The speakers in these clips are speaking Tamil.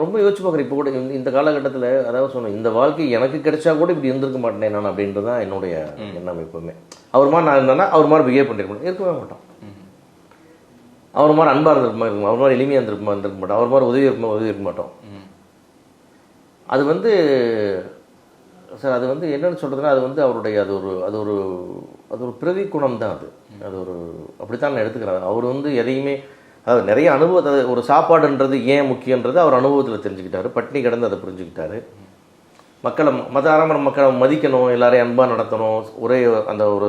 ரொம்ப யோசிச்சு பார்க்குறேன். இப்போ கூட இந்த- காலகட்டத்தில் அதாவது சொன்னேன் இந்த வாழ்க்கை எனக்கு கிடைச்சா கூட இப்படி இருந்திருக்க மாட்டேன் நான் அப்படின்றது தான் என்னுடைய எண்ணம் எப்பவுமே. அவர் மாதிரி நான் இருந்தேன்னா அவர் மாதிரி பிஹேவ் பண்ணிருக்க மாட்டேன். இருக்கவே மாட்டோம். அவர் மாதிரி அன்பாக இருந்திருக்க மாதிரி இருக்கும் அவர் மாதிரி எளிமையாக இருந்திருக்க இருந்திருக்க மாட்டோம். அவர் மாதிரி உதவி இருக்க உதவி இருக்க மாட்டோம். அது வந்து சார் அது வந்து என்னன்னு சொல்கிறதுனா அது வந்து அவருடைய அது ஒரு அது ஒரு அது ஒரு பிரதி குணம் தான் அது அது ஒரு அப்படித்தான் நான் எடுத்துக்கிறேன். அவர் வந்து எதையுமே அதாவது நிறைய அனுபவத்தை ஒரு சாப்பாடுன்றது ஏன் முக்கியன்றது அவர் அனுபவத்தில் தெரிஞ்சுக்கிட்டாரு. பட்டினி கிடந்து அதை புரிஞ்சுக்கிட்டாரு. மக்களை மத ஆரம்பர மக்களை மதிக்கணும் எல்லாரையும் அன்பாக நடத்தணும் ஒரே அந்த ஒரு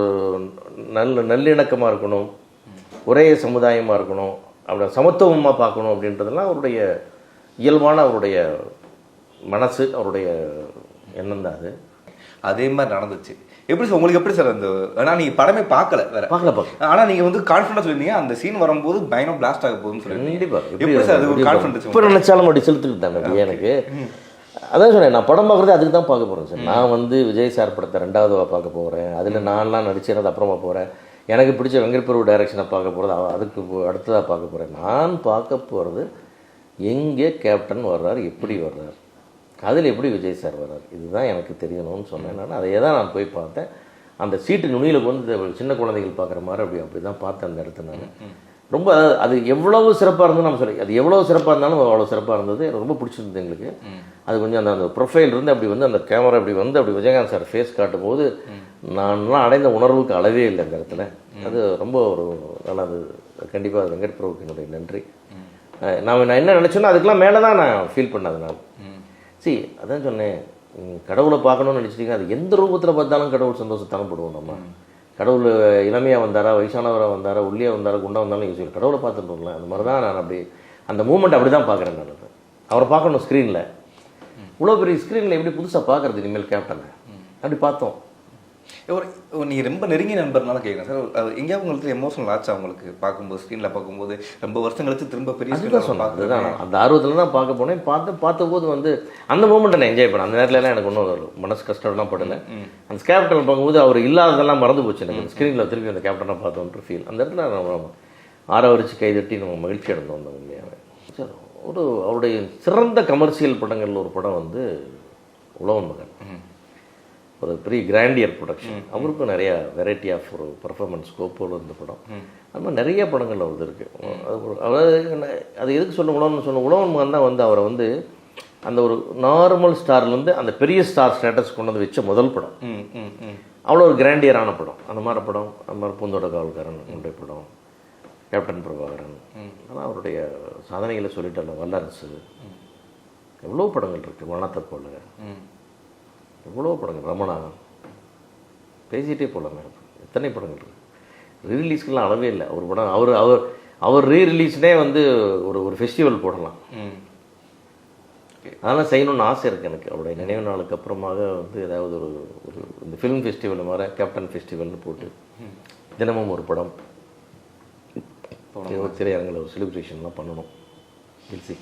நல்ல நல்லிணக்கமாக இருக்கணும் ஒரே சமுதாயமாக இருக்கணும் அப்படி சமத்துவமாக பார்க்கணும் அப்படின்றதெல்லாம் அவருடைய இயல்பான அவருடைய மனசு அவருடைய எண்ணம் தான் அது. அதே மாதிரி நடந்துச்சு. எப்படி சார் உங்களுக்கு எப்படி சார் அந்த ஆனா நீங்க படமே பார்க்கல வேற. பார்க்கல பார்க்கல. ஆனா நீங்க வந்து கான்ஃபிடன்ஸ் சொல்லிருந்தீங்க அந்த சீன் வரும்போது பயங்கரம் பிளாஸ்ட் ஆக போகுதுன்னு சொல்லி எப்படி சார் அது ஒரு கான்ஃபிடன்ஸ் இப்போ நினைச்சாலும் அப்படி செலுத்திட்டு அப்படியே எனக்கு. அதான் சொன்னேன் நான் படம் பார்க்குறது அதுக்கு தான் பார்க்க போகிறேன் சார். நான் வந்து விஜய் சார் படத்தை ரெண்டாவது பார்க்க போகிறேன் அதில் நான்லாம் நடிச்சேன் அது அப்புறமா போகிறேன் எனக்கு பிடிச்ச வெங்கட்பிரபு டைரக்ஷனை பார்க்க போகிறது அதுக்கு அடுத்ததாக பார்க்க போகிறேன் நான் பார்க்க போகிறது எங்கே கேப்டன் வர்றார் எப்படி வர்றார்? அதில் எப்படி விஜய் சார் வர்றார்? இதுதான் எனக்கு தெரியணும்னு சொன்னேன். நான் அதையே தான் நான் போய் பார்த்தேன். அந்த சீட்டு நுனியில் வந்து சின்ன குழந்தைகள் பார்க்குற மாதிரி அப்படி அப்படி தான் பார்த்தேன் அந்த இடத்த நான். ரொம்ப அது- எவ்வளவு சிறப்பாக இருந்தது நம்ம சொல்லி அது எவ்வளோ சிறப்பாக இருந்தாலும் அவ்வளோ சிறப்பாக இருந்தது. எனக்கு ரொம்ப பிடிச்சிருந்தது எங்களுக்கு. அது கொஞ்சம் அந்த அந்த ப்ரொஃபைல் இருந்து அப்படி வந்து அந்த கேமரா அப்படி வந்து அப்படி விஜயகாந்த் சார் ஃபேஸ் காட்டும் போது நான்லாம் அடைந்த உணர்வுக்கு அளவே இல்லை அந்த இடத்துல. அது ரொம்ப ஒரு நல்லா அது கண்டிப்பாக வெங்கட் பிரபுக்கு என்னுடைய நன்றி. நான் நான் என்ன நினச்சேன்னா அதுக்கெல்லாம் மேலே தான் நான் ஃபீல் பண்ணேன் நான் சி அதான் சொன்னேன். கடவுளை பார்க்கணும்னு நினச்சிட்டீங்க அது எந்த ரூபத்தில் பார்த்தாலும் கடவுள் சந்தோஷத்தாலும் படுவோம் நம்ம. கடவுள் இளமையாக வந்தாரா வயசானவராக வந்தாரா உள்ளியாக வந்தாரா குண்டா வந்தாலும் யோசிக்கல கடவுளை பார்த்துட்டோம்ல அந்த மாதிரி தான் நான் அப்படி அந்த மூமெண்ட் அப்படி தான் பார்க்குறேன் நான். அவரை பார்க்கணும் ஸ்க்ரீனில் இவ்வளோ பெரிய ஸ்க்ரீனில் எப்படி புதுசாக பார்க்குறது இனிமேல் கேப்டனை அப்படி பார்த்தோம். ஒரு ஒரு நீங்க ரொம்ப நெருங்கிய நண்பர்னால கேட்குறேன் சார் எங்கேயாவது உங்களுக்கு எமோஷனல் ஆச்சா உங்களுக்கு பார்க்கும்போது ஸ்க்ரீனில் பார்க்கும்போது ரொம்ப வருஷம் கழிச்சு திரும்ப பெரிய ஸ்க்ரீனில் சொன்னேன். அந்த ஆர்வத்தில் தான் பார்க்க போனேன். பார்த்து பார்த்தபோது வந்து அந்த மூமெண்ட்டை நான் என்ஜாய் பண்ணேன். அந்த நேரத்துலலாம் எனக்கு ஒன்றும் மனசு கஷ்டம்லாம் படலை. அந்த கேப்டன் பார்க்கும்போது அவர் இல்லாததெல்லாம் மறந்து போச்சு எனக்கு. ஸ்க்ரீனில் திருப்பி அந்த கேப்டனை பார்த்தோன்ற ஃபீல் அந்த இடத்துல நம்ம ஆரவரிச்சு கைதட்டி நம்ம மகிழ்ச்சி அடைந்தோம் அந்த உண்மையாகவே சார் ஒரு அவருடைய சிறந்த கமர்ஷியல் படங்கள்ல ஒரு படம் வந்து உழவன் மகன். ஒரு பெரிய கிராண்டியர் ப்ரொடக்ஷன் அவருக்கும் நிறைய வெரைட்டி ஆஃப் ஒரு பர்ஃபார்மன்ஸ் ஸ்கோப்போடு இருந்த படம். அது மாதிரி நிறைய படங்கள் அவரது இருக்கு. அது அதாவது எதுக்கு சொல்ல உழவன் சொன்ன உழவன் மகன் தான் வந்து அவரை வந்து அந்த ஒரு நார்மல் ஸ்டார்லேருந்து அந்த பெரிய ஸ்டார் ஸ்டேட்டஸ் கொண்டு வந்து வச்ச முதல் படம். அவ்வளோ ஒரு கிராண்டியரான படம். அந்த மாதிரி படம் அந்த மாதிரி பூந்தோட காவல்காரன் என்னுடைய படம் கேப்டன் பிரபாகரன் ஆனால் அவருடைய சாதனைகளை சொல்லிட்டாங்க வல்லரசு. எவ்வளோ படங்கள் இருக்குது வனத்தை போல. எவ்வளோ படங்கள். ரமணா பேசிகிட்டே போகலாமே எத்தனை படங்கள்? இருக்கு ரீரிலீஸ்க்கெல்லாம் அளவே இல்லை. ஒரு படம் அவர் அவர் அவர் ரீ ரிலீஸ்னே வந்து ஒரு ஒரு ஃபெஸ்டிவல் போடலாம். அதெல்லாம் செய்யணும்னு ஆசை இருக்குது எனக்கு. அவருடைய நினைவு நாளுக்கு அப்புறமாக வந்து ஏதாவது ஒரு ஒரு இந்த ஃபிலிம் ஃபெஸ்டிவல் மாதிரி கேப்டன் ஃபெஸ்டிவல்னு போட்டு தினமும் ஒரு படம். திரையரங்கில் ஒரு செலிப்ரேஷன்லாம் பண்ணணும். Will see.